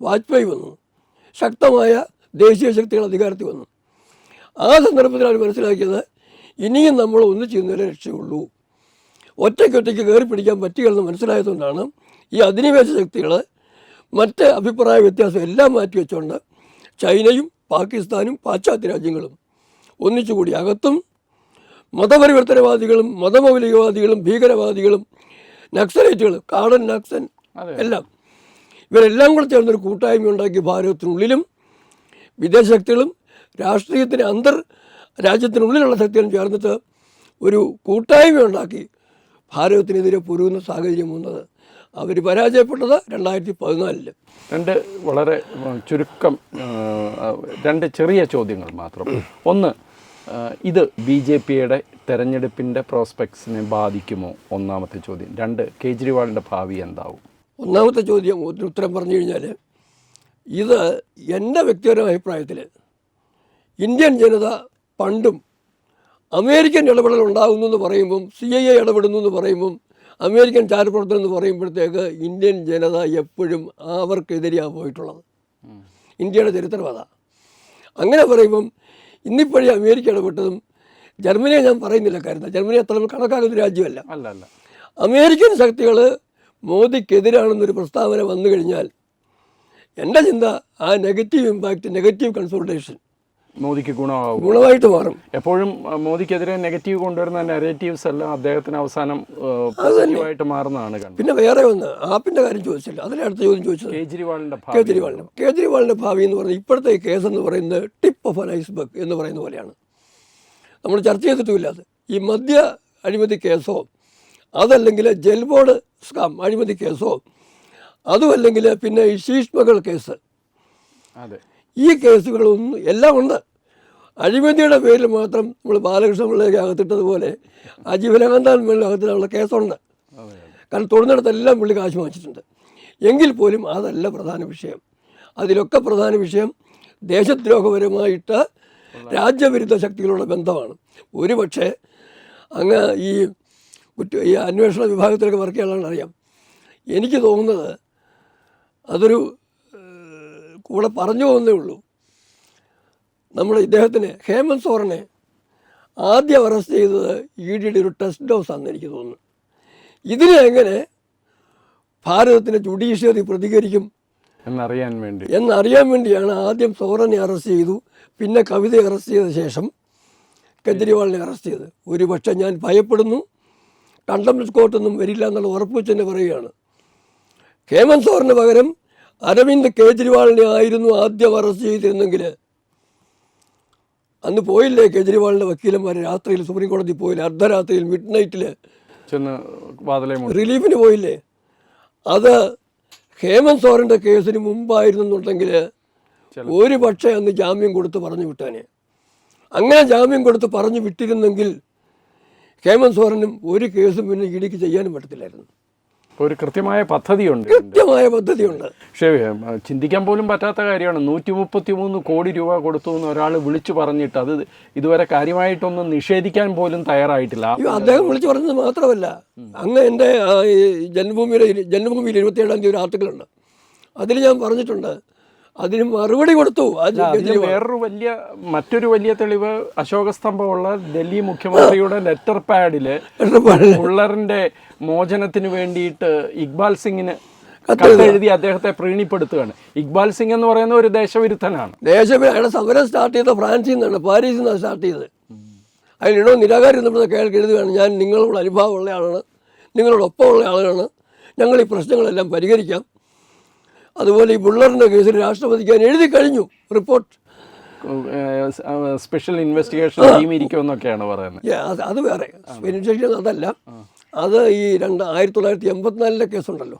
വാജ്പേയി വന്നു. ശക്തമായ ദേശീയ ശക്തികൾ അധികാരത്തിൽ വന്നു. ആ സന്ദർഭത്തിലാണ് മനസ്സിലാക്കിയത് ഇനിയും നമ്മൾ ഒന്ന് ചെയ്യുന്നവരെ രക്ഷയുള്ളൂ. ഒറ്റയ്ക്കൊറ്റയ്ക്ക് ഒറ്റയ്ക്ക് കയറി പിടിക്കാൻ പറ്റുകയെന്ന് മനസ്സിലായതുകൊണ്ടാണ് ഈ അധിനിവേശ ശക്തികൾ മറ്റ് അഭിപ്രായ വ്യത്യാസം എല്ലാം മാറ്റി വെച്ചുകൊണ്ട് ചൈനയും പാകിസ്ഥാനും പാശ്ചാത്യ രാജ്യങ്ങളും ഒന്നിച്ചുകൂടി അകത്തും മതപരിവർത്തനവാദികളും മതമൗലികവാദികളും ഭീകരവാദികളും നക്സലേറ്റുകളും കാടൻ നക്സൻ. എല്ലാം ഇവരെല്ലാം കൂടെ ചേർന്നൊരു കൂട്ടായ്മ ഉണ്ടാക്കി ഭാരതത്തിനുള്ളിലും വിദേശ ശക്തികളും രാഷ്ട്രീയത്തിന് അന്തർ രാജ്യത്തിനുള്ളിലുള്ള ശക്തികളും ചേർന്നിട്ട് ഒരു കൂട്ടായ്മ ഉണ്ടാക്കി ഭാരതത്തിനെതിരെ പൊരുകുന്ന സാഹചര്യം വന്നത് അവർ പരാജയപ്പെട്ടത് രണ്ടായിരത്തി പതിനാലിൽ രണ്ട് വളരെ ചുരുക്കം രണ്ട് ചെറിയ ചോദ്യങ്ങൾ മാത്രം. ഒന്ന് ഇത് ബി ജെ പിയുടെ തെരഞ്ഞെടുപ്പിന്റെ പ്രോസ്പെക്ട്സിനെ ബാധിക്കുമോ? ഒന്നാമത്തെ ചോദ്യം. രണ്ട് കേജ്രിവാളിന്റെ ഭാവി എന്താവും? ഒന്നാമത്തെ ചോദ്യം ഒരു ഉത്തരം പറഞ്ഞു കഴിഞ്ഞാൽ ഇത് എന്റെ വ്യക്തിപരമായ അഭിപ്രായത്തിൽ ഇന്ത്യൻ ജനത പണ്ടും അമേരിക്കൻ ഇടപെടൽ ഉണ്ടാകുന്നു എന്ന് പറയുമ്പം സി ഐ എ ഇടപെടുന്നു എന്ന് പറയുമ്പം അമേരിക്കൻ ചാരപ്രവർത്തനം എന്ന് പറയുമ്പോഴത്തേക്ക് ഇന്ത്യൻ ജനത എപ്പോഴും അവർക്കെതിരെയാണ് പോയിട്ടുള്ളത്. ഇന്ത്യയുടെ ചരിത്രം അതാ. അങ്ങനെ പറയുമ്പം ഇന്നിപ്പോഴേ അമേരിക്ക ഇടപെട്ടതും ജർമ്മനിയെ ഞാൻ പറയുന്നില്ല കാര്യം ജർമ്മനി അത്ര കണക്കാക്കുന്ന രാജ്യമല്ല. അല്ല അമേരിക്കൻ ശക്തികൾ മോദിക്കെതിരാണെന്നൊരു പ്രസ്താവന വന്നു കഴിഞ്ഞാൽ എന്റെ ചിന്ത ആ നെഗറ്റീവ് ഇമ്പാക്റ്റ് നെഗറ്റീവ് കൺസോൾട്ടേഷൻ മോദിക്ക് ഗുണമാകും. ഗുണമായിട്ട് മാറും. എപ്പോഴും മോദിക്കെതിരെ നെഗറ്റീവ് കൊണ്ടുവരുന്ന നെഗറ്റീവ്സ് എല്ലാം അദ്ദേഹത്തിന് അവസാനം പോസിറ്റീവായിട്ട് മാറുന്നതാണ് കണ്ടത്. പിന്നെ വേറെ ഒന്ന് ആപ്പിന്റെ കാര്യം ചോദിച്ചില്ല. അതിലെ അടുത്ത ചോദ്യം ചോദിച്ചത് കേജ്രിവാളിന്റെ കേജ്രിവാളിന്റെ കേജ്രിവാളിന്റെ ഭാവി എന്ന് പറയുന്നത് ഇപ്പോഴത്തെ കേസ് എന്ന് പറയുന്നത് ടിപ്പ് ഓഫ് ഐസ്ബർഗ് എന്ന് പറയുന്ന പോലെയാണ്. നമ്മൾ ചർച്ച ചെയ്തിട്ടുമില്ല അത്. ഈ മദ്യ അഴിമതി കേസോ അതല്ലെങ്കിൽ ജെൽ ബോർഡ് സ്കാം അഴിമതി കേസോ അതുമല്ലെങ്കിൽ പിന്നെ ഈ ശീഷ്മകൾ കേസ്. അതെ. ഈ കേസുകളൊന്നും എല്ലാം ഉണ്ട്. അഴിമതിയുടെ പേരിൽ മാത്രം നമ്മൾ ബാലകൃഷ്ണ പിള്ളയൊക്കെ അകത്തിട്ടതുപോലെ അജീവനകാന്താൻ മേളിൽ അകത്തിട്ടുള്ള കേസുണ്ട്. കാരണം തൊടുന്നിടത്തെല്ലാം പുള്ളി കാശ് വാങ്ങിച്ചിട്ടുണ്ട്. എങ്കിൽ പോലും അതല്ല പ്രധാന വിഷയം. അതിലൊക്കെ പ്രധാന വിഷയം ദേശദ്രോഹപരമായിട്ട് രാജ്യവിരുദ്ധ ശക്തികളുടെ ബന്ധമാണ്. ഒരുപക്ഷെ അങ്ങ് ഈ കുറ്റ ഈ അന്വേഷണ വിഭാഗത്തിലൊക്കെ വർക്ക് ചെയ്യാനാണ് അറിയാം എനിക്ക് തോന്നുന്നത് അതൊരു കൂടെ പറഞ്ഞു പോകുന്നേ ഉള്ളൂ. നമ്മൾ ഇദ്ദേഹത്തിന് ഹേമന്ത് സോറനെ ആദ്യം അറസ്റ്റ് ചെയ്തത് ഇ ഡിയുടെ ഒരു ടെസ്റ്റ് ഡോസ് ആണെന്ന് എനിക്ക് തോന്നുന്നു. ഇതിനെ എങ്ങനെ ഭാരതത്തിന്റെ ജുഡീഷ്യറി പ്രതികരിക്കും എന്നറിയാൻ വേണ്ടി. എന്നറിയാൻ വേണ്ടിയാണ് ആദ്യം സോറനെ അറസ്റ്റ് ചെയ്തു പിന്നെ കവിതയെ അറസ്റ്റ് ചെയ്ത ശേഷം കെജ്രിവാളിനെ അറസ്റ്റ് ചെയ്ത് ഒരു പക്ഷേ ഞാൻ ഭയപ്പെടുന്നു കണ്ടംസ് കോർട്ടൊന്നും വരില്ല എന്നുള്ള ഉറപ്പ് വെച്ച് തന്നെ പറയുകയാണ്. ഹേമന്ത് സോറിന് പകരം അരവിന്ദ് കേജ്രിവാളിനെ ആയിരുന്നു ആദ്യം അറസ്റ്റ് ചെയ്തിരുന്നെങ്കിൽ. അന്ന് പോയില്ലേ കേജ്രിവാളിന്റെ വക്കീലന്മാർ രാത്രിയിൽ സുപ്രീം കോടതി പോയില്ല? അർദ്ധരാത്രിയിൽ മിഡ് നൈറ്റിൽ റിലീഫിന് പോയില്ലേ? അത് ഹേമന്ത് സോറിന്റെ കേസിന് മുമ്പായിരുന്നെന്നുണ്ടെങ്കിൽ ഒരു പക്ഷേ അന്ന് ജാമ്യം കൊടുത്ത് പറഞ്ഞു വിട്ടാനെ. അങ്ങനെ ജാമ്യം കൊടുത്ത് പറഞ്ഞു വിട്ടിരുന്നെങ്കിൽ ഹേമന്ത് സോറനും ഒരു കേസും പിന്നെ ഇടിക്ക് ചെയ്യാനും പറ്റത്തില്ലായിരുന്നു. ഒരു കൃത്യമായ പദ്ധതിയുണ്ട്. കൃത്യമായ പദ്ധതിയുണ്ട്. പക്ഷേ ചിന്തിക്കാൻ പോലും പറ്റാത്ത കാര്യമാണ്. നൂറ്റി മുപ്പത്തി മൂന്ന് കോടി രൂപ കൊടുത്തു എന്ന് ഒരാൾ വിളിച്ചു പറഞ്ഞിട്ട് അത് ഇതുവരെ കാര്യമായിട്ടൊന്നും നിഷേധിക്കാൻ പോലും തയ്യാറായിട്ടില്ല. അദ്ദേഹം വിളിച്ചു പറഞ്ഞത് മാത്രമല്ല. അങ്ങ് എന്റെ ഇരു- ജന്മഭൂമിയിൽ ഇരുപത്തിയേഴാം തീയതി ഒരു ആർട്ടിക്കിളുണ്ട് അതിൽ ഞാൻ പറഞ്ഞിട്ടുണ്ട് അതിന് മറുപടി കൊടുത്തു. വേറൊരു വലിയ മറ്റൊരു വലിയ തെളിവ് അശോക സ്തംഭമുള്ള ഡൽഹി മുഖ്യമന്ത്രിയുടെ ലെറ്റർ പാഡിൽ ഉള്ളറിന്റെ മോചനത്തിന് വേണ്ടിയിട്ട് ഇക്ബാൽ സിംഗിന് കത്തെഴുതി അദ്ദേഹത്തെ പ്രീണിപ്പെടുത്തുകയാണ്. ഇക്ബാൽ സിംഗ് എന്ന് പറയുന്ന ഒരു ദേശവിരുദ്ധനാണ്. ദേശവിരുദ്ധ സമരം സ്റ്റാർട്ട് ചെയ്ത ഫ്രാൻസിൽ നിന്നാണ് പാരീസിൽ നിന്നാണ് സ്റ്റാർട്ട് ചെയ്തത്. അതിലിടോ നിരാകാരം നമ്മുടെ കേൾക്ക് എഴുതുകയാണ്. ഞാൻ നിങ്ങളോട് അനുഭവമുള്ള ആളാണ് നിങ്ങളോടൊപ്പമുള്ള ആളാണ്. ഞങ്ങൾ ഈ പ്രശ്നങ്ങളെല്ലാം പരിഹരിക്കാം. അതുപോലെ ഈ ബുള്ളറിന്റെ കേസിൽ രാഷ്ട്രപതിക്ക് ഞാൻ എഴുതി കഴിഞ്ഞു റിപ്പോർട്ട്. സ്പെഷ്യൽ ഇൻവെസ്റ്റിഗേഷൻ ടീം ഇരിക്കുമെന്നൊക്കെയാണ് പറയുന്നത്. അത് വേറെ. ഇൻവെസ്റ്റിഗേഷൻ അതല്ല. അത് ഈ രണ്ട് ആയിരത്തി തൊള്ളായിരത്തി എൺപത്തിനാലിലെ കേസുണ്ടല്ലോ.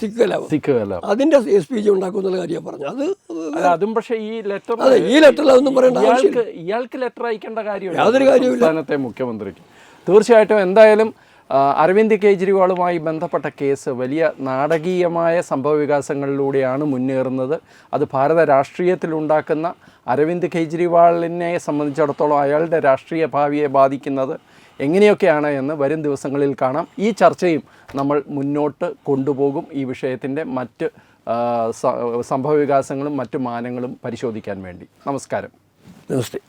സിഖ് കലാപം. സിഖ് കലാപം. അതിന്റെ എസ് പി ജി ഉണ്ടാക്കുന്ന കാര്യം പറഞ്ഞു. അത് അതും പക്ഷേ ഈ ലെറ്റർ അതെ ഈ ലെറ്ററിൽ അതൊന്നും പറയേണ്ട ഇയാൾക്ക് ലെറ്റർ അയക്കേണ്ട കാര്യമില്ല. യാതൊരു. സംസ്ഥാനത്തെ മുഖ്യമന്ത്രിക്ക്. തീർച്ചയായിട്ടും എന്തായാലും അരവിന്ദ് കെജ്രിവാളുമായി ബന്ധപ്പെട്ട കേസ് വലിയ നാടകീയമായ സംഭവവികാസങ്ങളിലൂടെയാണ് മുന്നേറുന്നത്. അത് ഭാരത രാഷ്ട്രീയത്തിൽ ഉണ്ടാക്കുന്ന അരവിന്ദ് കെജ്രിവാളിനെ സംബന്ധിച്ചിടത്തോളം അയാളുടെ രാഷ്ട്രീയ ഭാവിയെ ബാധിക്കുന്നത് എങ്ങനെയൊക്കെയാണ് എന്ന് വരും ദിവസങ്ങളിൽ കാണാം. ഈ ചർച്ചയും നമ്മൾ മുന്നോട്ട് കൊണ്ടുപോകും. ഈ വിഷയത്തിന്റെ മറ്റ് സംഭവവികാസങ്ങളും മറ്റു മാനങ്ങളും പരിശോധിക്കാൻ വേണ്ടി. നമസ്കാരം. നമസ്തേ.